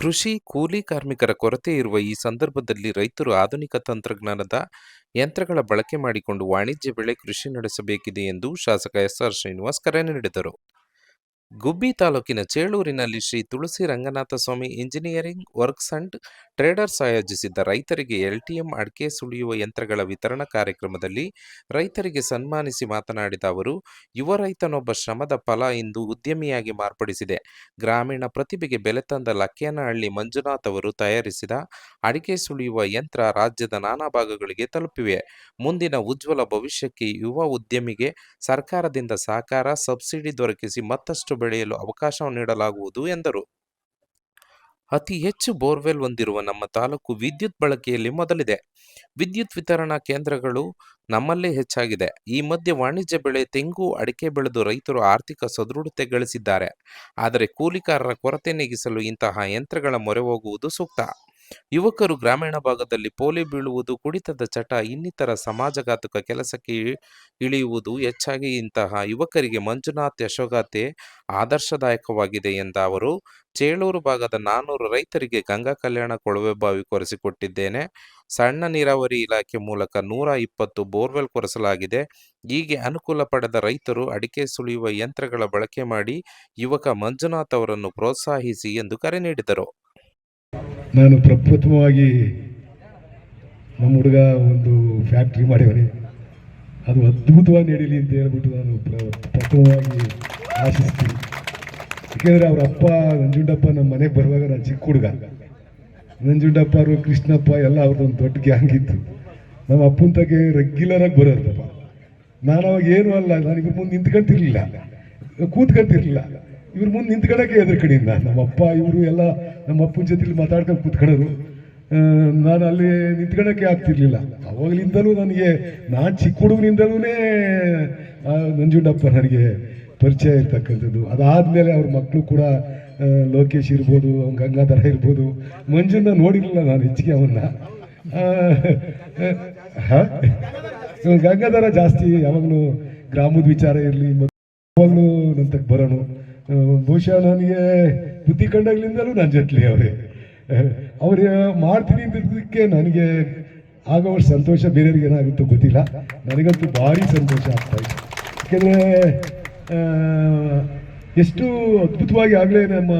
ಕೃಷಿ ಕೂಲಿ ಕಾರ್ಮಿಕರ ಕೊರತೆ ಇರುವ ಈ ಸಂದರ್ಭದಲ್ಲಿ ರೈತರು ಆಧುನಿಕ ತಂತ್ರಜ್ಞಾನದ ಯಂತ್ರಗಳ ಬಳಕೆ ಮಾಡಿಕೊಂಡು ವಾಣಿಜ್ಯ ಬೆಳೆ ಕೃಷಿ ನಡೆಸಬೇಕಿದೆ ಎಂದು ಶಾಸಕ ಎಸ್ಆರ್ ಶ್ರೀನಿವಾಸ್ ಕರೆ ನೀಡಿದರು. ಗುಬ್ಬಿ ತಾಲೂಕಿನ ಚೇಳೂರಿನಲ್ಲಿ Shri Tulasi Ranganatha Swamy engineering works and traders ಆಯೋಜಿಸಿದ್ದ ರೈತರಿಗೆ ಎಲ್ಟಿಎಂ ಅಡಿಕೆ ಸುಳಿಯುವ ಯಂತ್ರಗಳ ವಿತರಣಾ ಕಾರ್ಯಕ್ರಮದಲ್ಲಿ ರೈತರಿಗೆ ಸನ್ಮಾನಿಸಿ ಮಾತನಾಡಿದ ಅವರು, ಯುವ ರೈತನೊಬ್ಬ ಶ್ರಮದ ಫಲ ಇಂದು ಉದ್ಯಮಿಯಾಗಿ ಮಾರ್ಪಡಿಸಿದೆ. ಗ್ರಾಮೀಣ ಪ್ರತಿಭೆಗೆ ಬೆಲೆ ತಂದ ಲಕ್ಕೇನಹಳ್ಳಿ ಮಂಜುನಾಥ್ ಅವರು ತಯಾರಿಸಿದ ಅಡಿಕೆ ಸುಳಿಯುವ ಯಂತ್ರ ರಾಜ್ಯದ ನಾನಾ ಭಾಗಗಳಿಗೆ ತಲುಪಿವೆ. ಮುಂದಿನ ಉಜ್ವಲ ಭವಿಷ್ಯಕ್ಕೆ ಯುವ ಉದ್ಯಮಿಗೆ ಸರ್ಕಾರದಿಂದ ಸಹಕಾರ, ಸಬ್ಸಿಡಿ ದೊರಕಿಸಿ ಮತ್ತಷ್ಟು ಬೆಳೆಯಲು ಅವಕಾಶ ನೀಡಲಾಗುವುದು ಎಂದರು. ಅತಿ ಹೆಚ್ಚು ಬೋರ್ವೆಲ್ ಹೊಂದಿರುವ ನಮ್ಮ ತಾಲೂಕು ವಿದ್ಯುತ್ ಬಳಕೆಯಲ್ಲಿ ಮೊದಲಿದೆ. ವಿದ್ಯುತ್ ವಿತರಣಾ ಕೇಂದ್ರಗಳು ನಮ್ಮಲ್ಲೇ ಹೆಚ್ಚಾಗಿದೆ. ಈ ಮಧ್ಯೆ ವಾಣಿಜ್ಯ ಬೆಳೆ, ತೆಂಗು, ಅಡಿಕೆ ಬೆಳೆದು ರೈತರು ಆರ್ಥಿಕ ಸದೃಢತೆ ಗಳಿಸಿದ್ದಾರೆ. ಆದರೆ ಕೂಲಿಕಾರರ ಕೊರತೆ ನೀಗಿಸಲು ಇಂತಹ ಯಂತ್ರಗಳ ಮೊರೆ ಹೋಗುವುದು ಸೂಕ್ತ. ಯುವಕರು ಗ್ರಾಮೀಣ ಭಾಗದಲ್ಲಿ ಪೋಲಿ ಬೀಳುವುದು ಕುಡಿತದ ಚಟ, ಇನ್ನಿತರ ಸಮಾಜಘಾತುಕ ಕೆಲಸಕ್ಕೆ ಇಳಿಯುವುದು ಹೆಚ್ಚಾಗಿ ಇಂತಹ ಯುವಕರಿಗೆ ಮಂಜುನಾಥ್ ಯಶೋಗಾಥೆ ಆದರ್ಶದಾಯಕವಾಗಿದೆ ಎಂದ ಅವರು. ಚೇಳೂರು ಭಾಗದ ನಾನ್ನೂರು ರೈತರಿಗೆ ಗಂಗಾ ಕಲ್ಯಾಣ ಕೊಳವೆ ಬಾವಿ ಕೊರೆಸಿಕೊಟ್ಟಿದ್ದೇನೆ. ಸಣ್ಣ ನೀರಾವರಿ ಇಲಾಖೆ ಮೂಲಕ ನೂರ ಇಪ್ಪತ್ತು ಬೋರ್ವೆಲ್ ಕೊರೆಸಲಾಗಿದೆ. ಹೀಗೆ ಅನುಕೂಲ ಪಡೆದ ರೈತರು ಅಡಿಕೆ ಸುಳಿಯುವ ಯಂತ್ರಗಳ ಬಳಕೆ ಮಾಡಿ ಯುವಕ ಮಂಜುನಾಥ್ ಅವರನ್ನು ಪ್ರೋತ್ಸಾಹಿಸಿ ಎಂದು ಕರೆ ನೀಡಿದರು. ನಾನು ಪ್ರಪ್ರಥಮವಾಗಿ ನಮ್ಮ ಹುಡುಗ ಒಂದು ಫ್ಯಾಕ್ಟ್ರಿ ಮಾಡಿವನೆ. ಅದು ಅದ್ಭುತವಾಗಿ ನಡೀಲಿ ಅಂತ ಹೇಳ್ಬಿಟ್ಟು ನಾನು ಪ್ರ- ಪ್ರಥಮವಾಗಿ ಆಶಿಸ್ತೀನಿ. ಏಕೆಂದರೆ ಅವ್ರ ಅಪ್ಪ, ನಂಜುಂಡಪ್ಪ ನಮ್ಮ ಮನೆಗೆ ಬರುವಾಗ ನಾನು ಚಿಕ್ಕ ಹುಡುಗ. ನಂಜುಂಡಪ್ಪ ಅವರು ಕೃಷ್ಣಪ್ಪ ಎಲ್ಲ ಅವ್ರದ್ದೊಂದು ದೊಡ್ಡ ಗ್ಯಾಂಗ್ ಇತ್ತು. ನಮ್ಮ ಅಪ್ಪನ ತಗೆ ರೆಗ್ಯುಲರಾಗಿ ಬರೋದಪ್ಪ ನಾನು ಅವಾಗ ಏನೂ ಅಲ್ಲ, ನಾನು ಇವ್ರ ಮುಂದೆ ನಿಂತ್ಕೊಂತಿರ್ಲಿಲ್ಲ. ಕೂತ್ಕೊಂತಿರ್ಲಿಲ್ಲ. ಇವ್ರ ಮುಂದೆ ನಿಂತ್ಕೊಳ್ಳೋಕೆ ಹೆದರ್ಕಡಿಂದ ನಮ್ಮ ಅಪ್ಪ ಇವರು ಎಲ್ಲ ನಮ್ಮ ಅಪ್ಪನ ಜೊತೆಲಿ ಮಾತಾಡ್ಕೊಂಡು ಕೂತ್ಕೊಳ್ಳೋರು. ನಾನು ಅಲ್ಲಿ ನಿಂತ್ಕೊಳ್ಳೋಕೆ ಆಗ್ತಿರ್ಲಿಲ್ಲ. ಅವಾಗಲಿಂದಲೂ ನನಗೆ ನಾನು ಚಿಕ್ಕ ಹುಡುಗನಿಂದಲೂ ನಂಜುಂಡಪ್ಪ ನನಗೆ ಪರಿಚಯ ಇರ್ತಕ್ಕಂಥದ್ದು. ಅದಾದಮೇಲೆ ಅವ್ರ ಮಕ್ಕಳು ಕೂಡ ಲೋಕೇಶ್ ಇರ್ಬೋದು ಗಂಗಾಧರ ಇರ್ಬೋದು. ಮಂಜುನ ನೋಡಿರಲಿಲ್ಲ ನಾನು ಹೆಚ್ಚಿಗೆ ಅವನ್ನ? ಗಂಗಾಧರ ಜಾಸ್ತಿ ಯಾವಾಗಲೂ ಗ್ರಾಮದ ವಿಚಾರ ಇರಲಿ ಯಾವಾಗಲೂ ನಂತಕ್ಕೆ ಆ, ಬಹುಶಃ ನನಗೆ ಬುದ್ಧಿ ಕಂಡಾಗ್ಲಿಂದಲೂ ನನ್ನ ಜೊತೆಲಿ ಅವರೇ. ಅವ್ರು ಮಾಡ್ತೀನಿ ಅಂತಿದ್ದಕ್ಕೆ ನನಗೆ ಆಗೋವಷ್ಟು ಸಂತೋಷ ಬೇರೆಯವ್ರಿಗೆ ಏನಾಗುತ್ತೋ ಗೊತ್ತಿಲ್ಲ. ನನಗಂತೂ ಭಾರಿ ಸಂತೋಷ ಆಗ್ತಾ ಇದೆ. ಯಾಕೆಂದರೆ ಎಷ್ಟು ಅದ್ಭುತವಾಗಿ ಆಗಲೇ ನಮ್ಮ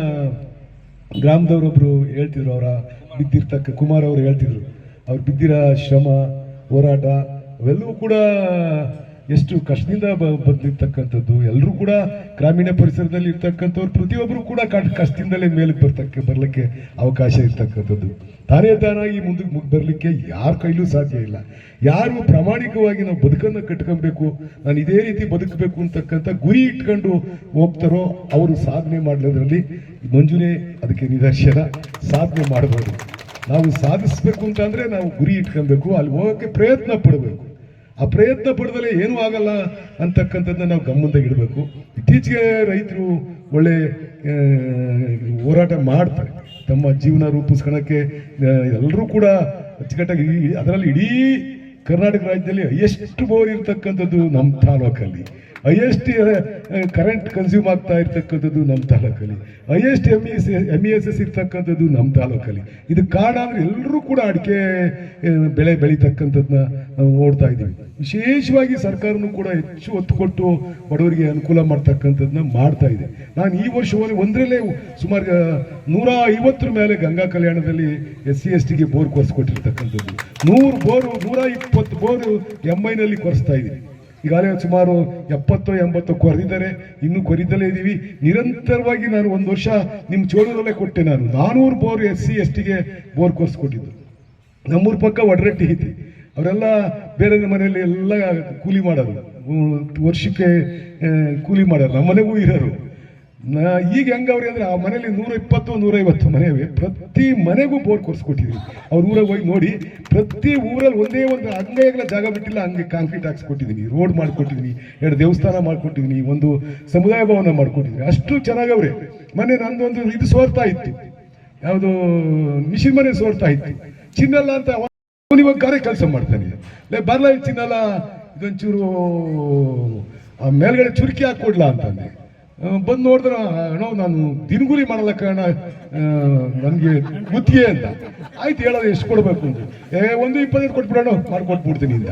ಗ್ರಾಮದವರೊಬ್ಬರು ಹೇಳ್ತಿದ್ರು ಅವರ ಬಿದ್ದಿರ್ತಕ್ಕ, ಕುಮಾರ್ ಅವರು ಹೇಳ್ತಿದ್ರು. ಅವ್ರು ಬಿದ್ದಿರೋ ಶ್ರಮ, ಹೋರಾಟ, ಅವೆಲ್ಲವೂ ಕೂಡ ಎಷ್ಟು ಕಷ್ಟದಿಂದ ಬಂದಿರ್ತಕ್ಕಂಥದ್ದು. ಎಲ್ಲರೂ ಕೂಡ ಗ್ರಾಮೀಣ ಪರಿಸರದಲ್ಲಿ ಇರ್ತಕ್ಕಂಥವ್ರು ಪ್ರತಿಯೊಬ್ಬರು ಕೂಡ ಕಷ್ಟದಿಂದಲೇ ಮೇಲಕ್ಕೆ ಬರ್ತಕ್ಕೆ, ಬರಲಿಕ್ಕೆ ಅವಕಾಶ ಇರ್ತಕ್ಕಂಥದ್ದು. ತಾನೇ ತಾನಾಗಿ ಮುಂದಕ್ಕೆ ಮುಗ್, ಬರಲಿಕ್ಕೆ ಯಾರ ಕೈಲೂ ಸಾಧ್ಯ ಇಲ್ಲ. ಯಾರು ಪ್ರಾಮಾಣಿಕವಾಗಿ ನಾವು ಬದುಕನ್ನು ಕಟ್ಕೊಬೇಕು, ನಾನು ಇದೇ ರೀತಿ ಬದುಕಬೇಕು ಅಂತಕ್ಕಂಥ ಗುರಿ ಇಟ್ಕೊಂಡು ಹೋಗ್ತಾರೋ ಅವರು ಸಾಧನೆ ಮಾಡೋದ್ರಲ್ಲಿ ಮಂಜುನೆ ಅದಕ್ಕೆ ನಿದರ್ಶನ. ಸಾಧನೆ ಮಾಡಬಹುದು ನಾವು ಸಾಧಿಸ್ಬೇಕು ಅಂತಂದರೆ ನಾವು ಗುರಿ ಇಟ್ಕೊಬೇಕು, ಅಲ್ಲಿ ಹೋಗೋಕ್ಕೆ ಪ್ರಯತ್ನ ಪಡಬೇಕು. ಆ ಪ್ರಯತ್ನ ಪಡೆದಲ್ಲೇ ಏನೂ ಆಗಲ್ಲ ಅಂತಕ್ಕಂಥದ್ದನ್ನ ನಾವು ಗಮನದಾಗ ಇಡಬೇಕು. ಇತ್ತೀಚೆಗೆ ರೈತರು ಒಳ್ಳೆ ಹೋರಾಟ ಮಾಡ್ತಾರೆ. ತಮ್ಮ ಜೀವನ ರೂಪಿಸ್ಕೊಳಕ್ಕೆ ಎಲ್ಲರೂ ಕೂಡ ಅಚ್ಚುಕಟ್ಟಾಗಿ ಅದರಲ್ಲಿ ಇಡೀ ಕರ್ನಾಟಕ ರಾಜ್ಯದಲ್ಲಿ ಹೈಯೆಸ್ಟ್ ಬೋರ್ ಇರ್ತಕ್ಕಂಥದ್ದು ನಮ್ಮ ತಾಲೂಕಲ್ಲಿ. ಹೈಯೆಸ್ಟ್ ಕರೆಂಟ್ ಕನ್ಸ್ಯೂಮ್ ಆಗ್ತಾ ಇರ್ತಕ್ಕಂಥದ್ದು ನಮ್ಮ ತಾಲೂಕಲ್ಲಿ. Highest M E S M E S S ಇರ್ತಕ್ಕಂಥದ್ದು ನಮ್ಮ ತಾಲೂಕಲ್ಲಿ. ಇದು ಕಾರಣ ಅಂದರೆ ಎಲ್ಲರೂ ಕೂಡ ಅಡಿಕೆ ಬೆಳೆ ಬೆಳೀತಕ್ಕಂಥದ್ದನ್ನ ನಾವು ನೋಡ್ತಾ ಇದ್ದೀವಿ. ವಿಶೇಷವಾಗಿ ಸರ್ಕಾರನೂ ಕೂಡ ಹೆಚ್ಚು ಒತ್ತು ಕೊಟ್ಟು ಬಡವರಿಗೆ ಅನುಕೂಲ ಮಾಡ್ತಕ್ಕಂಥದ್ದನ್ನ ಮಾಡ್ತಾ ಇದೆ. ನಾನು ಈ ವರ್ಷದಲ್ಲಿ ಒಂದರಲ್ಲೇ ಸುಮಾರು ನೂರ ಐವತ್ತರ ಮೇಲೆ ಗಂಗಾ ಕಲ್ಯಾಣದಲ್ಲಿ ಎಸ್ ಸಿ ಎಸ್ ಟಿಗೆ ಬೋರ್ ಕೊರೆಸ್ಕೊಟ್ಟಿರ್ತಕ್ಕಂಥದ್ದು ನೂರು ಬೋರು ನೂರ ಇಪ್ಪತ್ತು ಬೋರು ಎಂ ಐನಲ್ಲಿ ಕೊರೆಸ್ತಾ ಇದ್ದೀವಿ ಈಗಾಗಲೇ ಸುಮಾರು ಎಪ್ಪತ್ತು ಎಂಬತ್ತು ಕೊರೆದಿದ್ದಾರೆ, ಇನ್ನೂ ಕೊರಿದಲ್ಲೇ ಇದ್ದೀವಿ. ನಿರಂತರವಾಗಿ ನಾನು ಒಂದು ವರ್ಷ ನಿಮ್ಮ ಚೋಳೂರಲ್ಲೇ ಕೊಟ್ಟೆ ನಾನು. ನಾನೂರು ಬೋರ್ ಎಸ್ ಸಿ, ಎಸ್ ಟಿಗೆ ಬೋರ್ ಕೊರಿಸ್ಕೊಟ್ಟಿದ್ದು ನಮ್ಮೂರ ಪಕ್ಕ ಒಡರಟ್ಟಿ ಐತಿ. ಅವರೆಲ್ಲ ಬೇರೆ ಮನೆಯಲ್ಲಿ ಎಲ್ಲ ಕೂಲಿ ಮಾಡೋರು. ವರ್ಷಕ್ಕೆ ಕೂಲಿ ಮಾಡೋರು. ನಮ್ಮ ಮನೆಗೂ ಇರೋರು ಈಗ ಹೆಂಗವ್ರಿ ಅಂದ್ರೆ ಆ ಮನೇಲಿ ನೂರ ಇಪ್ಪತ್ತು ನೂರೈವತ್ತು ಮನೆ ಪ್ರತಿ ಮನೆಗೂ ಬೋರ್ ಕೊರ್ಸ್ಕೊಟ್ಟಿದ್ವಿ ಅವ್ರ ಊರಾಗ ಹೋಗಿ ನೋಡಿ, ಪ್ರತಿ ಊರಲ್ಲಿ ಒಂದೇ ಒಂದು ಅಂಗೈಗಳ ಜಾಗ ಬಿಟ್ಟಿಲ್ಲ, ಹಂಗೆ ಕಾಂಕ್ರೀಟ್ ಹಾಕ್ಸ್ಕೊಟ್ಟಿದ್ದೀನಿ ರೋಡ್ ಮಾಡ್ಕೊಟ್ಟಿದ್ದೀನಿ ಎರಡು ದೇವಸ್ಥಾನ ಮಾಡ್ಕೊಟ್ಟಿದ್ದೀನಿ ಒಂದು ಸಮುದಾಯ ಭವನ ಮಾಡ್ಕೊಟ್ಟಿದ್ದೀನಿ ಅಷ್ಟು ಚೆನ್ನಾಗವ್ರೆ. ಮನೆ ನಂದೊಂದು ಇದು ಸೋರ್ತಾ ಇತ್ತು. ಯಾವುದು ಮಿಷಿನ್ ಮನೆ ಸೋರ್ತಾ ಇತ್ತು. ಚಿನ್ನಲ್ಲ ಅಂತ ಕಾರ್ಯ ಕೆಲಸ ಮಾಡ್ತಾನೆ. ಲೇ ಬರಲ್ಲ ಚಿನ್ನಲ್ಲ, ಇದೊಂಚೂರು, ಆ ಮೇಲ್ಗಡೆ ಚುರುಕಿ ಹಾಕೊಡ್ಲಾ ಅಂತಂದೆ. ಬಂದು ನೋಡಿದ್ರೆ ಅಣ್ಣ ನಾನು ದಿನಗೂಲಿ ಮಾಡಲ್ಲ ಕಾರಣ ನನಗೆ ಗುತ್ತಿಗೆ ಅಂತ ಆಯ್ತು, ಹೇಳೋದು ಎಷ್ಟು ಕೊಡಬೇಕು ಅಂತ. ಏ, ಒಂದು ಇಪ್ಪತ್ತೈದು ಕೊಟ್ಬಿಡೋಣ, ಮಾಡ್ಕೊಟ್ಬಿಡ್ತೀನಿ ಅಂತ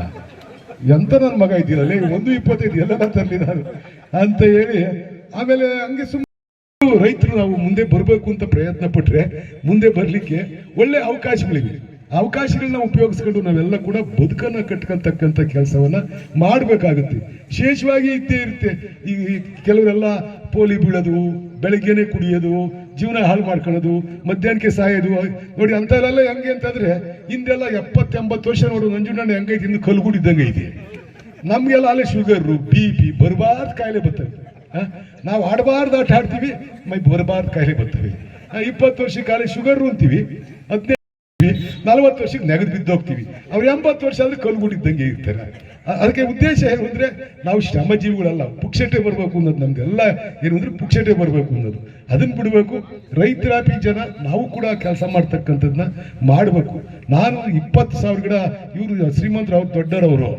ಎಂತ ನನ್ನ ಮಗ ಇದ್ದೀರಲ್ಲ, ಒಂದು ಇಪ್ಪತ್ತೈದು ಎಲ್ಲ ತರಲಿ ನಾನು ಅಂತ ಹೇಳಿ, ಆಮೇಲೆ ಹಂಗೆ ಸುಮ್ಮನೆ ರೈತರು ನಾವು ಮುಂದೆ ಬರಬೇಕು ಅಂತ ಪ್ರಯತ್ನ ಪಟ್ಟರೆ ಮುಂದೆ ಬರಲಿಕ್ಕೆ ಒಳ್ಳೆ ಅವಕಾಶಗಳಿವೆ. ಅವಕಾಶಗಳನ್ನ ಉಪಯೋಗಿಸ್ಕೊಂಡು ನಾವೆಲ್ಲ ಕೂಡ ಬದುಕನ್ನ ಕಟ್ಕಂತಕ್ಕಂತ ಕೆಲಸವನ್ನ ಮಾಡಬೇಕಾಗುತ್ತೆ. ವಿಶೇಷವಾಗಿ ಇದ್ದೇ ಇರುತ್ತೆ. ಈ ಕೆಲವರೆಲ್ಲ ಪೋಲಿ ಬೀಳೋದು, ಬೆಳಗ್ಗೆನೆ ಕುಡಿಯೋದು, ಜೀವನ ಹಾಳು ಮಾಡ್ಕೊಳ್ಳೋದು, ಮಧ್ಯಾಹ್ನಕ್ಕೆ ಸಾಯೋದು ನೋಡಿ ಅಂಥವರೆಲ್ಲ ಹೆಂಗೆ ಅಂತಂದ್ರೆ ಹಿಂದೆಲ್ಲ ಎಪ್ಪತ್ತೆಂಬತ್ತು ವರ್ಷ ನೋಡು ನಂಜುಂಡಣ್ಣ ಹೆಂಗೈತಿ ಇನ್ನು ಕಲ್ಗುಡಿದ್ದಂಗೆ ಐತಿ ನಮಗೆಲ್ಲ ಅಲ್ಲೇ ಶುಗರು ಬಿ ಪಿ ಬರಬಾರ್ದು ಕಾಯಿಲೆ ಬರ್ತವೆ? ನಾವು ಆಡಬಾರ್ದು ಆಟ ಆಡ್ತೀವಿ, ಮೈ ಬರಬಾರ್ದು ಕಾಯಿಲೆ ಬರ್ತವೆ ಇಪ್ಪತ್ತು ವರ್ಷ ಕಾಲೇ ಶುಗರ್ ಅಂತೀವಿ. ಹದಿನೈದು ನಲವತ್ತು ವರ್ಷಕ್ಕೆ ನೆಗದು ಬಿದ್ದು ಹೋಗ್ತೀವಿ. ಅವ್ರು ಎಂಬತ್ತು ವರ್ಷ ಆದ್ರೆ ಕಲ್ಗುಡಿದ್ದಂಗೆ ಇರ್ತಾರೆ. ಅದಕ್ಕೆ ಉದ್ದೇಶ ಏನು ಅಂದರೆ ನಾವು ಶ್ರಮಜೀವಿಗಳಲ್ಲ, ಪುಕ್ಷಟೆ ಬರಬೇಕು ಅನ್ನೋದು ನಮ್ದೆಲ್ಲ ಏನು ಅಂದ್ರೆ ಪುಕ್ಷಟೆ ಬರಬೇಕು ಅನ್ನೋದು. ಅದನ್ನ ಬಿಡಬೇಕು. ರೈತರಾಪಿ ಜನ, ನಾವು ಕೂಡ ಕೆಲಸ ಮಾಡ್ತಕ್ಕಂಥದ್ದನ್ನ ಮಾಡಬೇಕು. ನಾನು ಇಪ್ಪತ್ತು ಸಾವಿರ ಗಿಡ, ಇವರು ಶ್ರೀಮಂತರು, ಅವ್ರು ದೊಡ್ಡರವರು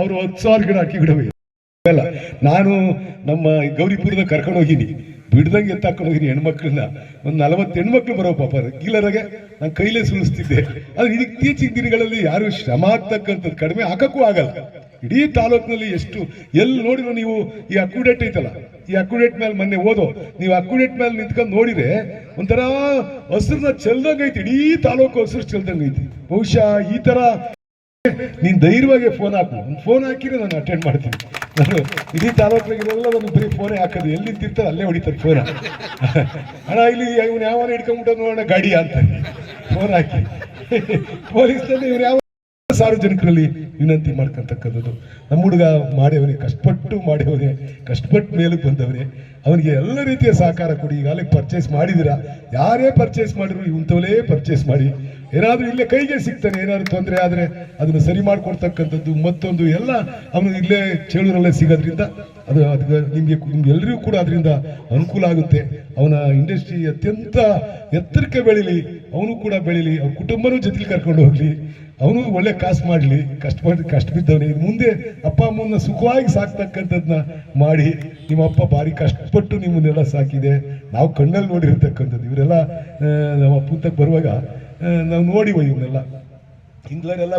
ಅವರು ಹತ್ತು ಸಾವಿರ ಗಿಡ ಅಕ್ಕಿ ಗಿಡವೇ ನಾನು ನಮ್ಮ ಗೌರಿಪುರದ ಕರ್ಕೊಂಡು ಹೋಗಿನಿ. ಬಿಡ್ದಂಗೆ ಎತ್ತಾಕೊಂಡು ಹೋಗಿನಿ ಹೆಣ್ಮಕ್ಳನ್ನ. ಒಂದು ನಲವತ್ತು ಹೆಣ್ಮಕ್ಳು ಬರೋ ಪಾಪ ಕೀಲರಾಗೆ ನಾನು ಕೈಲೇ ಸುಳಿಸ್ತಿದ್ದೆ ಅದು ಇತ್ತೀಚಿನ ದಿನಗಳಲ್ಲಿ ಯಾರು ಶ್ರಮ ಆಗ್ತಕ್ಕಂಥದ್ದು ಕಡಿಮೆ ಹಾಕಕ್ಕೂ ಆಗಲ್ಲ. ಇಡೀ ತಾಲೂಕಿನಲ್ಲಿ ಎಷ್ಟು ಎಲ್ಲಿ ನೋಡಿದ್ರು ನೀವು ಈ ಅಕ್ಯುಡೇಟ್ ಐತಲ್ಲ, ಈ ಅಕ್ಯುಡೇಟ್ ಮೇಲೆ ಮೊನ್ನೆ ಓದೋ ನೀವು ಅಕ್ಯುಡೇಟ್ ಮೇಲೆ ನಿಂತ್ಕೊಂಡು ನೋಡಿದ್ರೆ ಒಂಥರ ಹಸ್ರನ್ನ ಚೆಲ್ದಂಗೈತಿ ಇಡೀ ತಾಲೂಕು ಹಸಿರು ಚೆಲ್ದಂಗೈತಿ ಬಹುಶಃ ಈ ಥರ ನೀನ್ ಧೈರ್ಯವಾಗಿ ಫೋನ್ ಹಾಕು. ಫೋನ್ ಹಾಕಿದ್ರೆ ನಾನು ಅಟೆಂಡ್ ಮಾಡ್ತೀನಿ. ಇಡೀ ತಾಲೂಕಿನಾಗೆಲ್ಲ ಒಂದು ಬರೀ ಫೋನೇ ಹಾಕೋದು. ಎಲ್ಲಿ ತಿರ್ತಾರೆ ಅಲ್ಲೇ ಹೊಡಿತಾರೆ ಫೋನ್ ಅಣ್ಣ, ಇಲ್ಲಿ ಇವ್ನು ಯಾವ ಹಿಡ್ಕೊಂಡ್ಬಿಟ್ಟ ನೋಡೋಣ ಗಾಡಿ ಅಂತ. ಫೋನ್ ಹಾಕಿ. ಪೊಲೀಸ್ನಲ್ಲಿ ಇವ್ರು ಯಾವ ಸಾರ್ವಜನಿಕರಲ್ಲಿ ವಿನಂತಿ ಮಾಡ್ಕೊಂತಕ್ಕಂಥದ್ದು. ನಮ್ಮ ಹುಡುಗ ಮಾಡ್ಯವನೇ ಕಷ್ಟಪಟ್ಟು ಮಾಡ್ಯವನೇ ಕಷ್ಟಪಟ್ಟು ಮೇಲಕ್ಕೆ ಬಂದವನೇ. ಅವನಿಗೆ ಎಲ್ಲ ರೀತಿಯ ಸಹಕಾರ ಕೊಡಿ. ಈಗಾಗಲೇ ಪರ್ಚೇಸ್ ಮಾಡಿದ್ದೀರಾ? ಯಾರೇ ಪರ್ಚೇಸ್ ಮಾಡಿದ್ರು ಇವಂಥವಲೇ ಪರ್ಚೇಸ್ ಮಾಡಿ. ಏನಾದರೂ ಇಲ್ಲೇ ಕೈಗೆ ಸಿಗ್ತಾನೆ, ಏನಾದರೂ ತೊಂದರೆ ಆದರೆ ಅದನ್ನು ಸರಿ ಮಾಡಿಕೊಡ್ತಕ್ಕಂಥದ್ದು ಮತ್ತೊಂದು ಎಲ್ಲ ಅವನು ಇಲ್ಲೇ ಚೇಳೂರಲ್ಲೇ ಸಿಗೋದ್ರಿಂದ ಅದು ಅದು ನಿಮಗೆ ನಿಮ್ಗೆಲ್ಲರಿಗೂ ಕೂಡ ಅದರಿಂದ ಅನುಕೂಲ ಆಗುತ್ತೆ. ಅವನ ಇಂಡಸ್ಟ್ರಿ ಅತ್ಯಂತ ಎತ್ತರಕ್ಕೆ ಬೆಳೀಲಿ, ಅವನು ಕೂಡ ಬೆಳೀಲಿ, ಅವ್ರ ಕುಟುಂಬನೂ ಜೊತೆಲಿ ಕರ್ಕೊಂಡು ಹೋಗಲಿ, ಅವನು ಒಳ್ಳೆ ಕಾಸು ಮಾಡಲಿ ಕಷ್ಟಪಟ್ಟು ಕಷ್ಟ ಬಿದ್ದವನೇ ಮುಂದೆ ಅಪ್ಪ ಅಮ್ಮನ ಸುಖವಾಗಿ ಸಾಕ್ತಕ್ಕಂಥದ್ದನ್ನ ಮಾಡಿ ನಿಮ್ಮ ಅಪ್ಪ ಭಾರಿ ಕಷ್ಟಪಟ್ಟು ನಿಮ್ಮನ್ನೆಲ್ಲ ಸಾಕಿದೆ. ನಾವು ಕಣ್ಣಲ್ಲಿ ನೋಡಿರ್ತಕ್ಕಂಥದ್ದು. ಇವರೆಲ್ಲ ನಮ್ಮ ಅಪ್ಪ ಬರುವಾಗ ನಾವು ನೋಡಿವ ಇವನ್ನೆಲ್ಲ ಹಿಂದ್ಲರೆಲ್ಲ